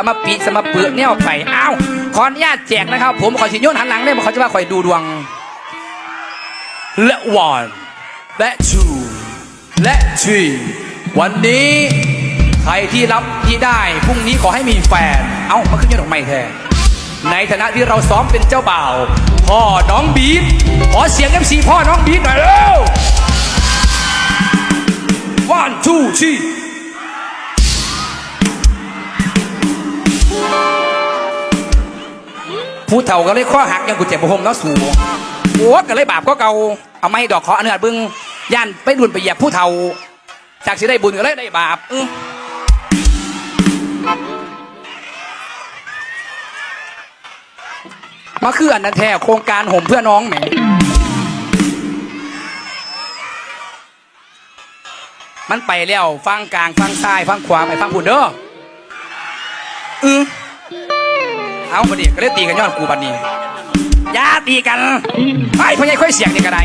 สมปิสมเปือเนี่ยไปอ้าวขออนุญาตแจกนะครับ ผมขอสิโยนหันหลังได้บ่เขาจะว่าคอยดูดวง และ one และ two และ three วันนี้ใครที่รับที่ได้พรุ่งนี้ขอให้มีแฟน เอ้ามาขึ้นยอดดอกไม้แทนในฐานะที่เราซ้อมเป็นเจ้าบ่าว พ่อน้องบีทขอเสียง MC พ่อน้องบีทหน่อยเร็ว one two three ผู้เฒ่าก็เลยข้อหักยังกุเจ็บประหมเนาะสูโอ้ก็เลยบาปก็เก่าเอาไม่ดอกขออนุญาตเบึงย่านไปดุนไปเหยียบผู้เฒ่า จากสิได้บุญก็เลยได้บาปอื้อมาคืออันนั้นแท้โครงการห่มเพื่อน้องแหมมันไปแล้วฟังกลางฟังซ้ายฟังขวาไปฟังผุนเด้ออือ เอาบัดนี้ก็เลยตีกันย้อนกูบัดนี้อย่าตีกันไอ้พ่อใหญ่ค่อยเสียงนี่กระได